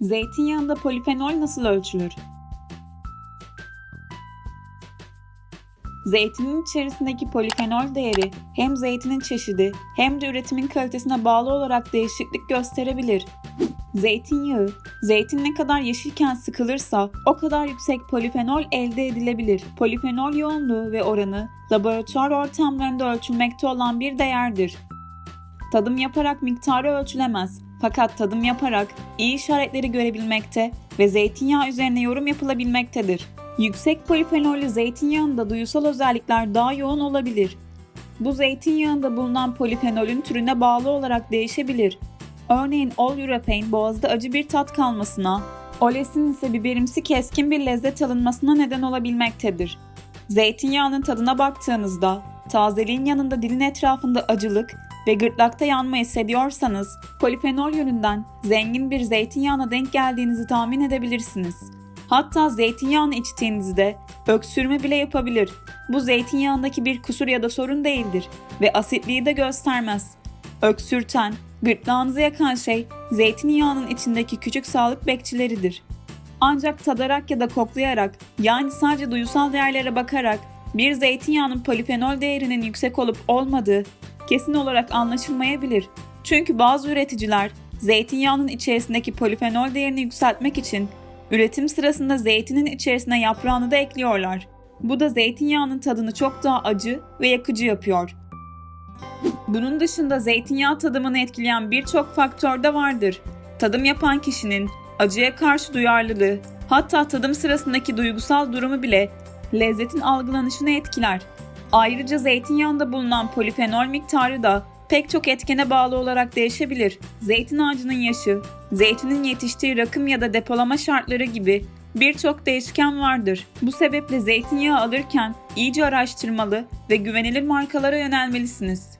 Zeytinyağında polifenol nasıl ölçülür? Zeytinin içerisindeki polifenol değeri hem zeytinin çeşidi hem de üretimin kalitesine bağlı olarak değişiklik gösterebilir. Zeytinyağı, zeytin ne kadar yeşilken sıkılırsa o kadar yüksek polifenol elde edilebilir. Polifenol yoğunluğu ve oranı laboratuvar ortamlarında ölçülmekte olan bir değerdir. Tadım yaparak miktarı ölçülemez. Fakat tadım yaparak iyi işaretleri görebilmekte ve zeytinyağı üzerine yorum yapılabilmektedir. Yüksek polifenollü zeytinyağında duyusal özellikler daha yoğun olabilir. Bu zeytinyağında bulunan polifenolün türüne bağlı olarak değişebilir. Örneğin oleuropein boğazda acı bir tat kalmasına, olesin ise biberimsi keskin bir lezzet alınmasına neden olabilmektedir. Zeytinyağının tadına baktığınızda tazeliğin yanında dilin etrafında acılık ve gırtlakta yanma hissediyorsanız polifenol yönünden zengin bir zeytinyağına denk geldiğinizi tahmin edebilirsiniz. Hatta zeytinyağını içtiğinizde öksürme bile yapabilir. Bu zeytinyağındaki bir kusur ya da sorun değildir ve asitliği de göstermez. Öksürten, gırtlağınızı yakan şey zeytinyağının içindeki küçük sağlık bekçileridir. Ancak tadarak ya da koklayarak yani sadece duyusal değerlere bakarak bir zeytinyağının polifenol değerinin yüksek olup olmadığı kesin olarak anlaşılmayabilir. Çünkü bazı üreticiler zeytinyağının içerisindeki polifenol değerini yükseltmek için üretim sırasında zeytinin içerisine yaprağını da ekliyorlar. Bu da zeytinyağının tadını çok daha acı ve yakıcı yapıyor. Bunun dışında zeytinyağı tadımını etkileyen birçok faktör de vardır. Tadım yapan kişinin acıya karşı duyarlılığı, hatta tadım sırasındaki duygusal durumu bile lezzetin algılanışını etkiler. Ayrıca zeytinyağında bulunan polifenol miktarı da pek çok etkene bağlı olarak değişebilir. Zeytin ağacının yaşı, zeytinin yetiştiği rakım ya da depolama şartları gibi birçok değişken vardır. Bu sebeple zeytinyağı alırken iyice araştırmalı ve güvenilir markalara yönelmelisiniz.